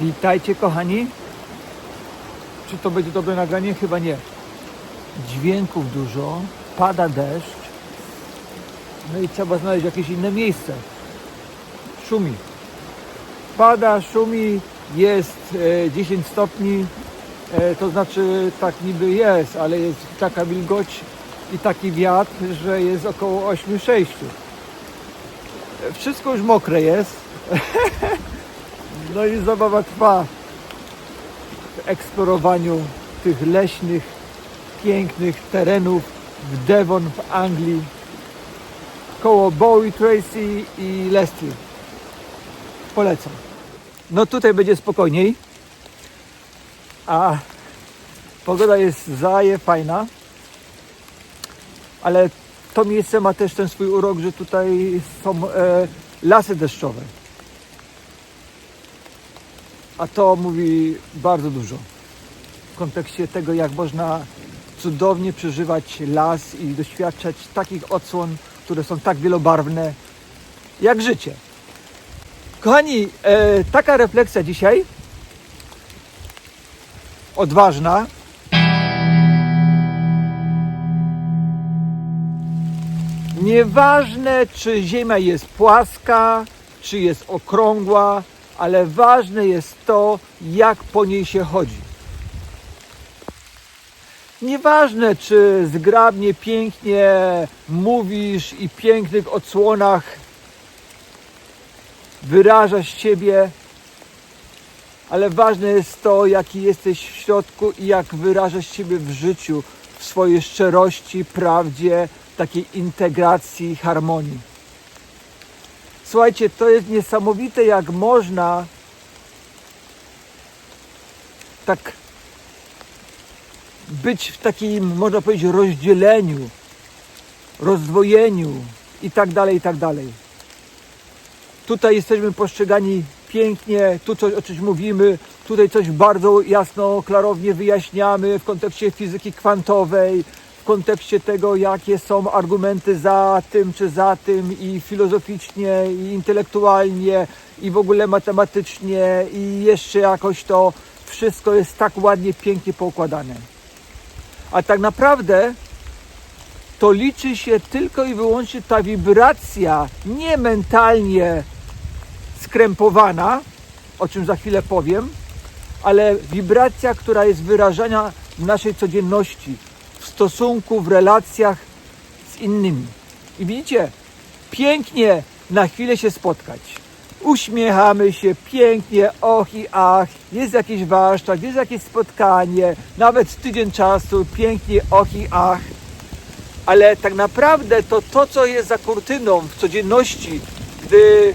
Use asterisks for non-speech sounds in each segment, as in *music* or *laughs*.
Witajcie kochani. Czy to będzie dobre nagranie? Chyba nie. Dźwięków dużo, pada deszcz. No i trzeba znaleźć jakieś inne miejsce. Szumi. Pada, szumi, jest e, 10 stopni. E, to znaczy tak niby jest, ale jest taka wilgoć i taki wiatr, że jest około 8-6. E, Wszystko już mokre jest. *laughs* No i zabawa trwa w eksplorowaniu tych leśnych, pięknych terenów w Devon w Anglii koło Bowie Tracy i Leslie. Polecam. No tutaj będzie spokojniej, a pogoda jest zaje fajna, ale to miejsce ma też ten swój urok, że tutaj są e, lasy deszczowe. A to mówi bardzo dużo w kontekście tego, jak można cudownie przeżywać las i doświadczać takich odsłon, które są tak wielobarwne jak życie. Kochani, e, taka refleksja dzisiaj, odważna. Nieważne, czy Ziemia jest płaska, czy jest okrągła, ale ważne jest to, jak po niej się chodzi. Nieważne, czy zgrabnie, pięknie mówisz i pięknych odsłonach wyrażasz siebie, ale ważne jest to, jaki jesteś w środku i jak wyrażasz siebie w życiu, w swojej szczerości, prawdzie, takiej integracji, harmonii. Słuchajcie, to jest niesamowite, jak można tak być w takim, można powiedzieć, rozdzieleniu, rozdwojeniu i tak dalej, i tak dalej. Tutaj jesteśmy postrzegani pięknie, tu coś o czymś mówimy, tutaj coś bardzo jasno, klarownie wyjaśniamy w kontekście fizyki kwantowej, kontekście tego, jakie są argumenty za tym czy za tym i filozoficznie, i intelektualnie, i w ogóle matematycznie, i jeszcze jakoś to wszystko jest tak ładnie, pięknie poukładane. A tak naprawdę to liczy się tylko i wyłącznie ta wibracja, nie mentalnie skrępowana, o czym za chwilę powiem, ale wibracja, która jest wyrażana w naszej codzienności, stosunku, w relacjach z innymi. I widzicie, pięknie na chwilę się spotkać. Uśmiechamy się pięknie, och i ach, jest jakiś warsztat, jest jakieś spotkanie, nawet tydzień czasu, pięknie, och i ach. Ale tak naprawdę to to, co jest za kurtyną w codzienności, gdy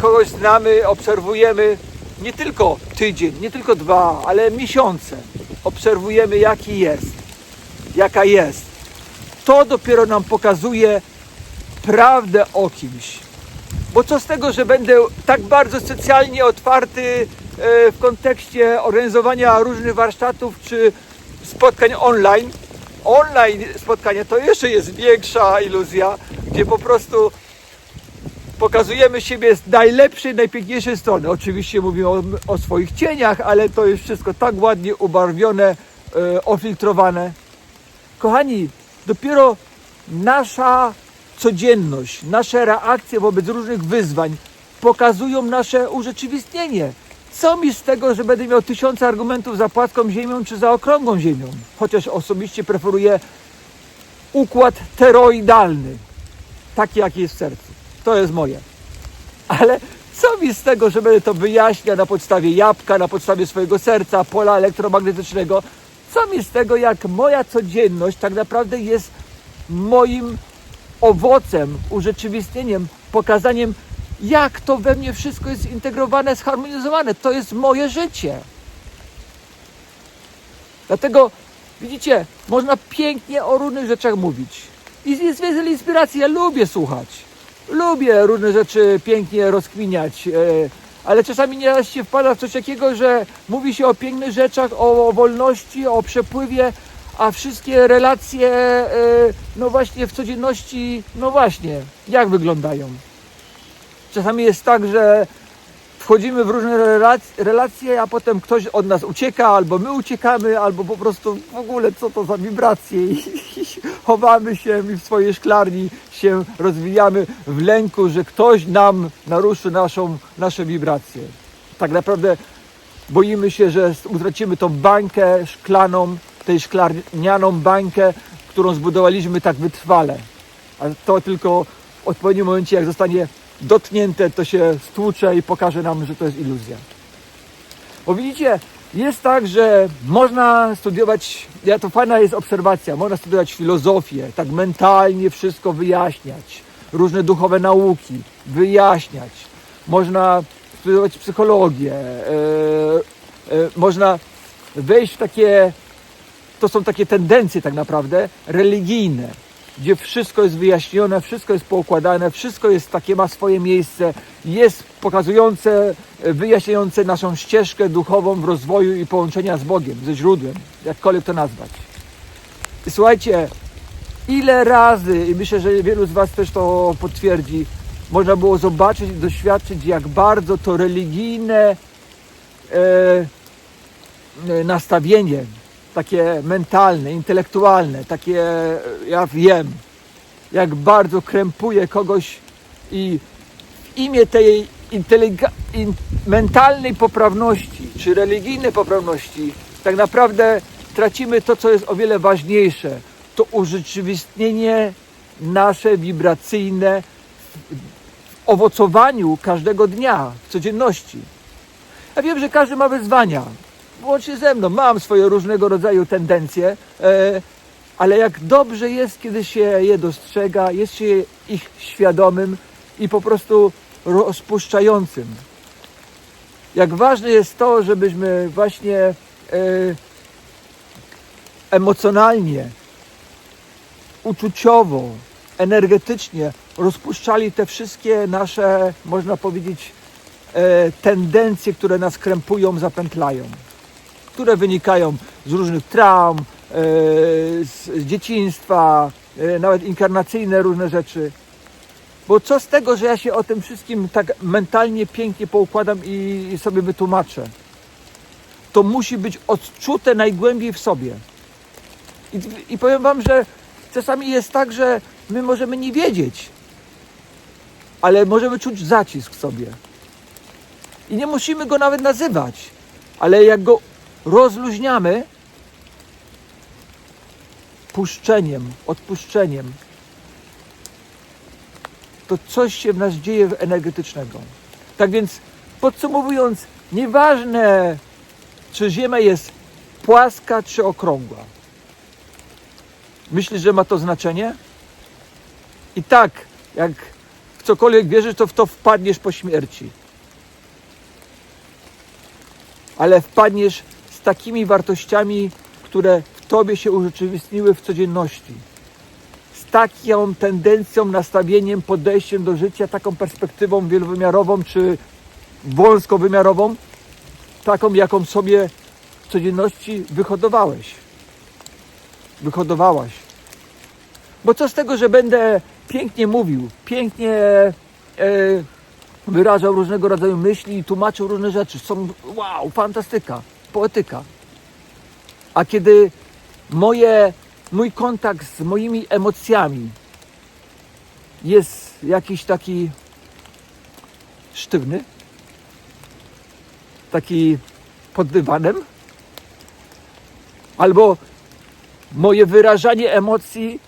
kogoś znamy, obserwujemy nie tylko tydzień, nie tylko dwa, ale miesiące. Obserwujemy, jaki jest, jaka jest. To dopiero nam pokazuje prawdę o kimś. Bo co z tego, że będę tak bardzo socjalnie otwarty e, w kontekście organizowania różnych warsztatów czy spotkań online. Online spotkania to jeszcze jest większa iluzja, gdzie po prostu pokazujemy siebie z najlepszej, najpiękniejszej strony. Oczywiście mówimy o, o swoich cieniach, ale to jest wszystko tak ładnie ubarwione, e, ofiltrowane. Kochani, dopiero nasza codzienność, nasze reakcje wobec różnych wyzwań pokazują nasze urzeczywistnienie. Co mi z tego, że będę miał tysiące argumentów za płaską ziemią czy za okrągłą ziemią? Chociaż osobiście preferuję układ teroidalny, taki jaki jest w sercu. To jest moje. Ale co mi z tego, że będę to wyjaśniał na podstawie jabłka, na podstawie swojego serca, pola elektromagnetycznego? Co mi z tego, jak moja codzienność tak naprawdę jest moim owocem, urzeczywistnieniem, pokazaniem, jak to we mnie wszystko jest zintegrowane, zharmonizowane. To jest moje życie. Dlatego, widzicie, można pięknie o różnych rzeczach mówić. I jest wiele inspiracji. Ja lubię słuchać. Lubię różne rzeczy pięknie rozkminiać. e, Ale czasami nieraz się wpada w coś takiego, że mówi się o pięknych rzeczach, o, wolności, o przepływie, a wszystkie relacje, e, no właśnie w codzienności, no właśnie, jak wyglądają? Czasami jest tak, że wchodzimy w różne relac- relacje, a potem ktoś od nas ucieka, albo my uciekamy, albo po prostu w ogóle co to za wibracje i, i *laughs* chowamy się i w swojej szklarni się rozwijamy w lęku, że ktoś nam naruszy naszą, nasze wibracje. Tak naprawdę boimy się, że utracimy tą bańkę szklaną, tej szklarnianą bańkę, którą zbudowaliśmy tak wytrwale. A to tylko w odpowiednim momencie, jak zostanie dotknięte, to się stłucze i pokaże nam, że to jest iluzja. Bo widzicie, jest tak, że można studiować, ja to fajna jest obserwacja, można studiować filozofię, tak mentalnie wszystko wyjaśniać, różne duchowe nauki wyjaśniać. Można studiować psychologię, e, e, można wejść w takie, to są takie tendencje tak naprawdę religijne, gdzie wszystko jest wyjaśnione, wszystko jest poukładane, wszystko jest takie, ma swoje miejsce, jest pokazujące, e, wyjaśniające naszą ścieżkę duchową w rozwoju i połączenia z Bogiem, ze źródłem, jakkolwiek to nazwać. I słuchajcie, ile razy, i myślę, że wielu z Was też to potwierdzi, można było zobaczyć i doświadczyć, jak bardzo to religijne e, e, nastawienie, takie mentalne, intelektualne, takie ja wiem, jak bardzo krępuje kogoś i w imię tej in, mentalnej poprawności, czy religijnej poprawności, tak naprawdę tracimy to, co jest o wiele ważniejsze. To urzeczywistnienie nasze wibracyjne w owocowaniu każdego dnia, w codzienności. Ja wiem, że każdy ma wyzwania, łącznie ze mną, mam swoje różnego rodzaju tendencje, e, ale jak dobrze jest, kiedy się je dostrzega, jest się ich świadomym i po prostu rozpuszczającym. Jak ważne jest to, żebyśmy właśnie e, emocjonalnie, uczuciowo, energetycznie rozpuszczali te wszystkie nasze, można powiedzieć, e, tendencje, które nas krępują, zapętlają, które wynikają z różnych traum, e, z dzieciństwa, e, nawet inkarnacyjne różne rzeczy. Bo co z tego, że ja się o tym wszystkim tak mentalnie pięknie poukładam i, sobie wytłumaczę? To musi być odczute najgłębiej w sobie. I, I powiem Wam, że czasami jest tak, że my możemy nie wiedzieć, ale możemy czuć zacisk w sobie. I nie musimy go nawet nazywać, ale jak go rozluźniamy, puszczeniem, odpuszczeniem, to coś się w nas dzieje energetycznego. Tak więc podsumowując, nieważne czy Ziemia jest płaska czy okrągła. Myślisz, że ma to znaczenie? I tak, jak w cokolwiek wierzysz, to w to wpadniesz po śmierci. Ale wpadniesz takimi wartościami, które w tobie się urzeczywistniły w codzienności. Z taką tendencją, nastawieniem, podejściem do życia, taką perspektywą wielowymiarową czy wąskowymiarową, taką, jaką sobie w codzienności wyhodowałeś. Wyhodowałaś. Bo co z tego, że będę pięknie mówił, pięknie e, wyrażał różnego rodzaju myśli i tłumaczył różne rzeczy. Są wow, fantastyka, poetyka. A kiedy moje, mój kontakt z moimi emocjami jest jakiś taki sztywny, taki pod dywanem, albo moje wyrażanie emocji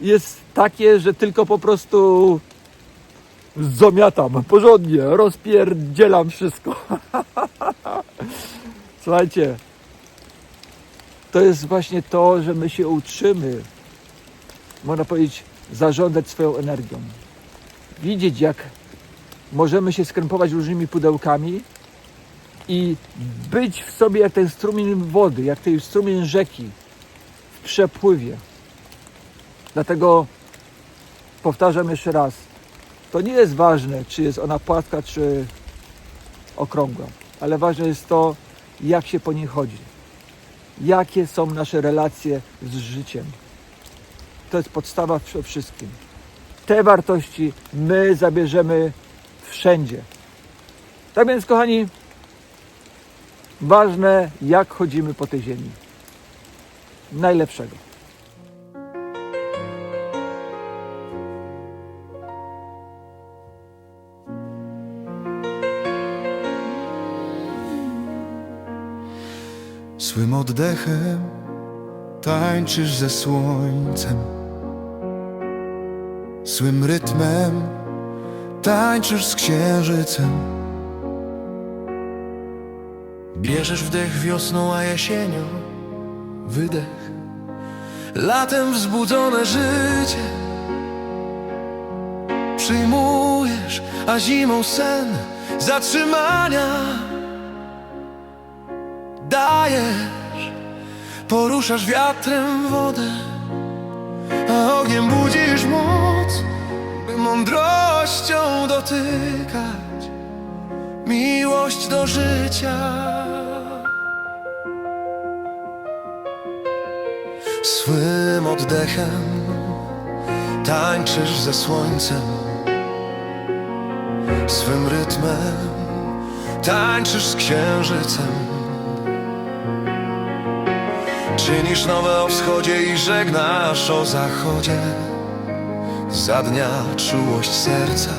jest takie, że tylko po prostu zamiatam porządnie, rozpierdzielam wszystko. *laughs* Słuchajcie, to jest właśnie to, że my się uczymy, można powiedzieć, zarządzać swoją energią. Widzieć, jak możemy się skrępować różnymi pudełkami i być w sobie jak ten strumień wody, jak ten strumień rzeki w przepływie. Dlatego powtarzam jeszcze raz, to nie jest ważne, czy jest ona płaska, czy okrągła, ale ważne jest to, jak się po niej chodzi. Jakie są nasze relacje z życiem. To jest podstawa przede wszystkim. Te wartości my zabierzemy wszędzie. Tak więc, kochani, ważne, jak chodzimy po tej ziemi. Najlepszego. Swym oddechem tańczysz ze słońcem. Swym rytmem tańczysz z księżycem. Bierzesz wdech wiosną, a jesienią wydech. Latem wzbudzone życie Przyjmujesz, a zimą sen zatrzymania dajesz Poruszasz wiatrem wodę A ogniem budzisz moc By mądrością dotykać Miłość do życia. Swym oddechem Tańczysz ze słońcem Swym rytmem Tańczysz z księżycem Czynisz nowe o wschodzie i żegnasz o zachodzie. Za dnia czułość serca.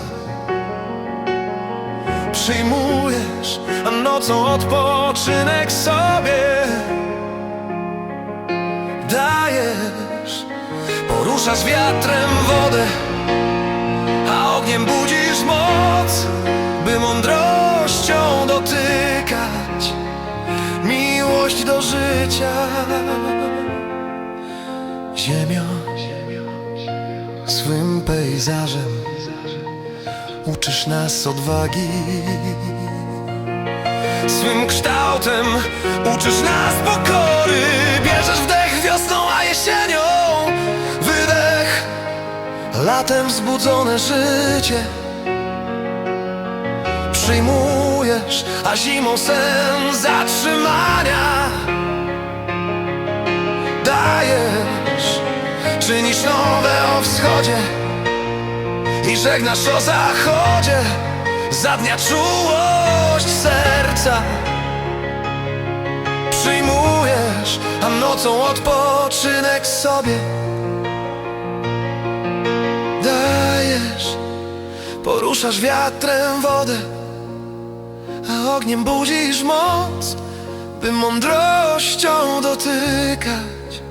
Przyjmujesz, a nocą odpoczynek sobie. Dajesz, poruszasz wiatrem wodę A ogniem budzisz moc, by mądrością do życia. Ziemio, swym pejzażem uczysz nas odwagi. Swym kształtem uczysz nas pokory. Bierzesz wdech wiosną, a jesienią wydech. Latem wzbudzone życie a zimą sen zatrzymania. Dajesz, czynisz nowe o wschodzie i żegnasz o zachodzie. Za dnia czułość serca. Przyjmujesz, a nocą odpoczynek sobie. Dajesz, poruszasz wiatrem wodę a ogniem budzisz moc, by mądrością dotykać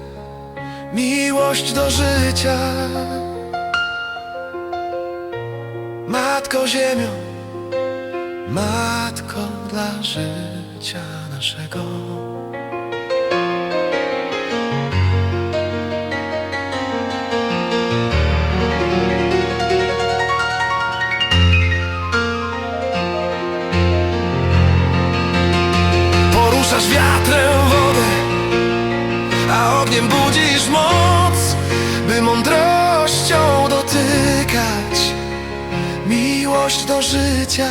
miłość do życia. Matko Ziemio, Matko dla życia naszego. Wiatrem wodę, a ogniem budzisz moc, by mądrością dotykać miłość do życia.